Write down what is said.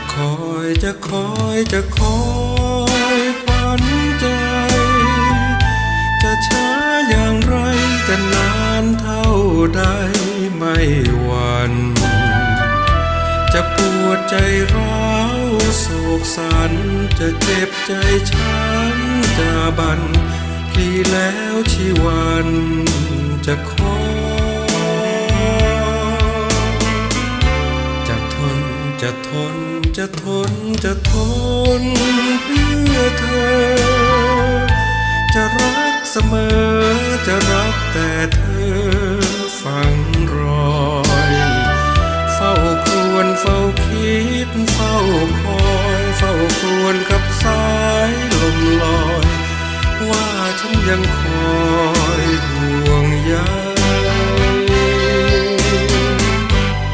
จะคอยจะคอยจะคอยควันใจ จะช้าอย่างไรจะนานเท่าใดไม่หวันจะปวดใจร้าวโศกสัน จะเจ็บใจช้ำจะบันพลีแล้วชีวันจะขอจะทนจะทน จะทนจะทนเพื่อเธอ จะรักเสมอจะรักแต่เธอฟังรอยเฝ้าครวนเฝ้าคิดเฝ้าคอยเฝ้าครวนกับสายลมลอย ว่าฉันยังคอยห่วงใย